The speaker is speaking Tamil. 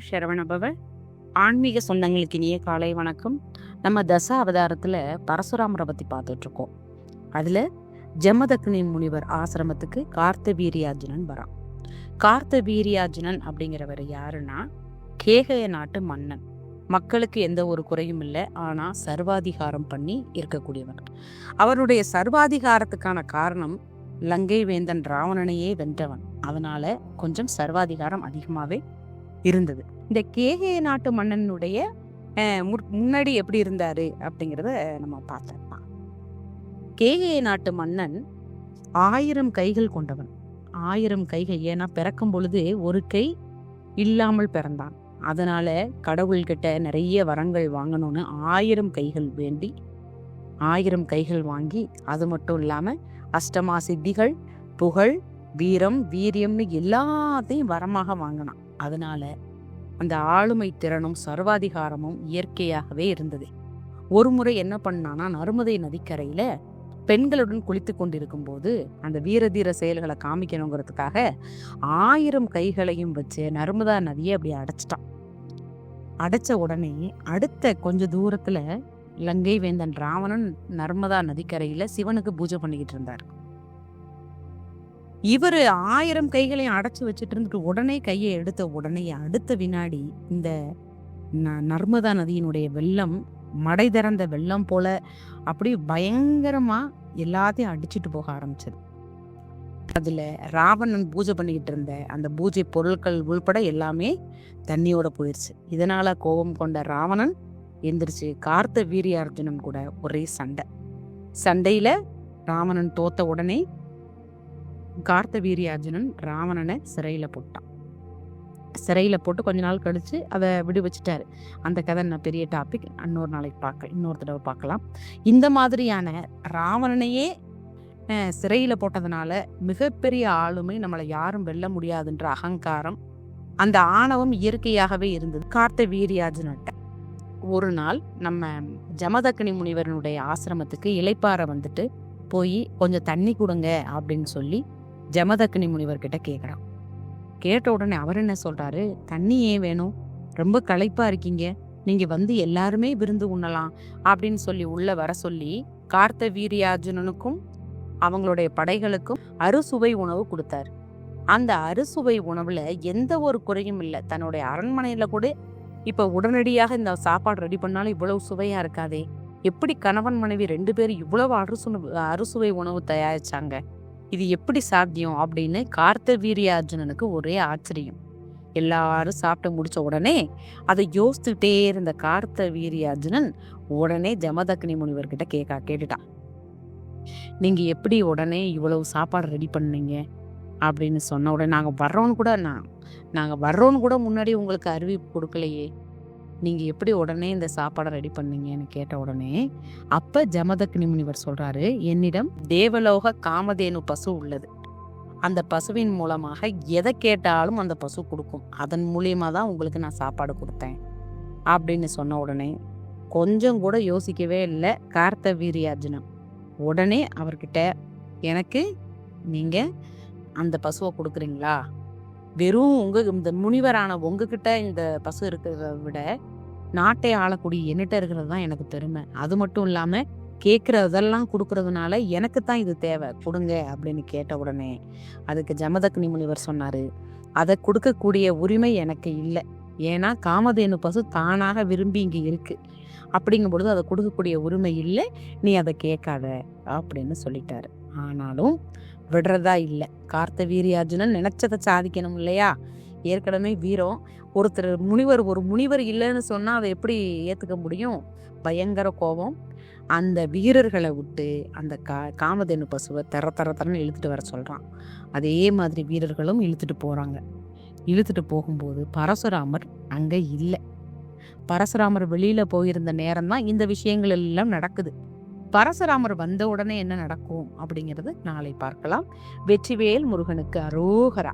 ஓம் சரவணபவ ஆன்மீக சொந்தங்களுக்கு இனிய காலை வணக்கம். நம்ம தச அவதாரத்தில் பரசுராமரை பற்றி பார்த்துட்ருக்கோம். அதில் ஜமதக்னி முனிவர் ஆசிரமத்துக்கு கார்த்த வீரியார்ஜுனன் வரான். கார்த்த வீரியார்ஜுனன் அப்படிங்கிறவர் யாருன்னா கேகய நாட்டு மன்னன். மக்களுக்கு எந்த ஒரு குறையும் இல்லை ஆனால் சர்வாதிகாரம் பண்ணி இருக்கக்கூடியவன். அவருடைய சர்வாதிகாரத்துக்கான காரணம் லங்கை வேந்தன் ராவணனையே வென்றவன். அதனால கொஞ்சம் சர்வாதிகாரம் அதிகமாகவே இருந்தது. இந்த கேகே நாட்டு மன்னனுடைய முற்- முன்னாடி எப்படி இருந்தாரு அப்படிங்கிறத நம்ம பார்த்துடலாம். கேகே நாட்டு மன்னன் ஆயிரம் கைகள் கொண்டவன். ஆயிரம் கைகள் ஏன்னா பிறக்கும் பொழுது ஒரு கை இல்லாமல் பிறந்தான். அதனால கடவுள்கிட்ட நிறைய வரங்கள் வாங்கணும்னு ஆயிரம் கைகள் வேண்டி ஆயிரம் கைகள் வாங்கி அது மட்டும் இல்லாமல் அஷ்டமா சித்திகள் புகழ் வீரம் வீரியம்னு எல்லாத்தையும் வரமாக வாங்கினான். அதனால அந்த ஆளுமை திறனும் சர்வாதிகாரமும் இயற்கையாகவே இருந்தது. ஒரு முறை என்ன பண்ணானா நர்மதை நதிக்கரையில பெண்களுடன் குளித்து கொண்டிருக்கும் போது அந்த வீரதீர செயல்களை காமிக்கணுங்கிறதுக்காக ஆயிரம் கைகளையும் வச்சு நர்மதா நதியை அப்படி அடைச்சிட்டான். அடைச்ச உடனே அடுத்த கொஞ்ச தூரத்துல லங்கை வேந்தன் ராவணன் நர்மதா நதிக்கரையில சிவனுக்கு பூஜை பண்ணிக்கிட்டு இருந்தார். இவர் ஆயிரம் கைகளையும் அடைச்சி வச்சுட்டு இருந்துட்டு உடனே கையை எடுத்த உடனே அடுத்த வினாடி இந்த ந- நர்மதா நதியினுடைய வெள்ளம் மடை திறந்த வெள்ளம் போல அப்படி பயங்கரமா எல்லாத்தையும் அடிச்சிட்டு போக ஆரம்பிச்சது. அதில் ராவணன் பூஜை பண்ணிக்கிட்டு இருந்த அந்த பூஜை பொருட்கள் உள்பட எல்லாமே தண்ணியோட போயிடுச்சு இதனால் கோபம் கொண்ட ராவணன் எந்திரிச்சு கார்த்த வீரியார்ஜுனன் கூட ஒரே சண்டை. சண்டையில் ராவணன் தோத்த உடனே கார்த்த வீரியார்ஜுனன் ராவணனை சிறையில் போட்டான். சிறையில் போட்டு கொஞ்ச நாள் கழித்து அதை விடுவிச்சிட்டாரு. அந்த கதை நான் பெரிய டாபிக் இன்னொரு நாளைக்கு பார்க்க இன்னொரு தடவை பார்க்கலாம். இந்த மாதிரியான ராவணனையே சிறையில் போட்டதுனால மிகப்பெரிய ஆளுமை நம்மளை யாரும் வெல்ல முடியாதுன்ற அகங்காரம் அந்த ஆணவம் இயற்கையாகவே இருந்தது கார்த்த வீரியார்ஜுனன்ட்ட ஒரு நாள் நம்ம ஜமதக்கினி முனிவரனுடைய ஆசிரமத்துக்கு இலைப்பாறை வந்துட்டு போய் கொஞ்சம் தண்ணி கொடுங்க அப்படின்னு சொல்லி ஜமதக்னி முனிவர்கிட்ட கேட்குறான் கேட்ட உடனே அவர் என்ன சொல்றாரு? தண்ணி ஏன் வேணும்? ரொம்ப களைப்பா இருக்கீங்க. நீங்க வந்து எல்லாருமே விருந்து உண்ணலாம் அப்படின்னு சொல்லி உள்ள வர சொல்லி கார்த்த வீரியார்ஜுனனுக்கும் அவங்களுடைய படைகளுக்கும் அறுசுவை உணவு கொடுத்தாரு. அந்த அறுசுவை உணவுல எந்த ஒரு குறையும் இல்லை. தன்னுடைய அரண்மனையில கூட இப்ப உடனடியாக இந்த சாப்பாடு ரெடி பண்ணாலும் இவ்வளவு சுவையா இருக்காதே. எப்படி கணவன் மனைவி ரெண்டு பேரும் இவ்வளவு அறுசு அறுசுவை உணவு தயாரிச்சாங்க? இது எப்படி சாத்தியம் அப்படின்னு கார்த்த வீரியார்ஜுனனுக்கு ஒரே ஆச்சரியம். எல்லாரும் சாப்பிட்டு முடிச்ச உடனே அதை யோசித்துட்டே இருந்த கார்த்த வீரியார்ஜுனன் உடனே ஜமதக்னி முனிவர்கிட்ட கேட்கா கேட்டுட்டான். நீங்க எப்படி உடனே இவ்வளவு சாப்பாடு ரெடி பண்ணீங்க? அப்படின்னு சொன்ன உடனே நாங்கள் வர்றோன்னு கூட நான் நாங்கள் வர்றோன்னு கூட முன்னாடி உங்களுக்கு அறிவிப்பு கொடுக்கலையே. நீங்கள் எப்படி உடனே இந்த சாப்பாடை ரெடி பண்ணீங்கன்னு கேட்ட உடனே அப்போ ஜமதக்னி முனிவர் சொல்கிறாரு என்னிடம் தேவலோக காமதேனு பசு உள்ளது. அந்த பசுவின் மூலமாக எதை கேட்டாலும் அந்த பசு கொடுக்கும். அதன் மூலியமாக தான் உங்களுக்கு நான் சாப்பாடு கொடுத்தேன். அப்படின்னு சொன்ன உடனே கொஞ்சம் கூட யோசிக்கவே இல்லை கார்த்த வீரியார்ஜுனன் உடனே அவர்கிட்ட எனக்கு நீங்கள் அந்த பசுவை கொடுக்குறீங்களா? வெறும் உங்க இந்த முனிவரான உங்ககிட்ட இந்த பசு இருக்கிறத விட நாட்டை ஆளக்கூடிய என்கிட்ட இருக்கிறது தான் எனக்கு பெருமை. அது மட்டும் இல்லாம கேட்கறதெல்லாம் கொடுக்கறதுனால எனக்கு தான் இது தேவை. கொடுங்க அப்படின்னு கேட்ட உடனே அதுக்கு ஜமதக்னி முனிவர் சொன்னாரு. அதை கொடுக்கக்கூடிய உரிமை எனக்கு இல்லை. ஏன்னா காமதேனு பசு தானாக விரும்பி இங்கே இருக்கு. அப்படிங்கும் பொழுது அதை கொடுக்கக்கூடிய உரிமை இல்லை. நீ அதை கேட்காத அப்படின்னு சொல்லிட்டாரு. ஆனாலும் விடுறதா இல்லை. கார்த்த வீரியார்ஜுனன் நினைச்சதை சாதிக்கணும் இல்லையா? ஏற்கனவே வீரம் ஒருத்தர் முனிவர் ஒரு முனிவர் இல்லைன்னு சொன்னால் அதை எப்படி ஏற்றுக்க முடியும்? பயங்கர கோபம். அந்த வீரர்களை விட்டு அந்த கா காமதேனு பசுவை தர தர தரன்னு இழுத்துட்டு வர சொல்கிறான் அதே மாதிரி வீரர்களும் இழுத்துட்டு போகிறாங்க இழுத்துட்டு போகும்போது பரசுராமர் அங்கே இல்லை. பரசுராமர் வெளியில் போயிருந்த நேரம் தான் இந்த விஷயங்கள் எல்லாம் நடக்குது. பரசுராமர் வந்த உடனே என்ன நடக்கும் அப்படிங்கிறது நாளை பார்க்கலாம். வெற்றிவேல் முருகனுக்கு அரோகரா.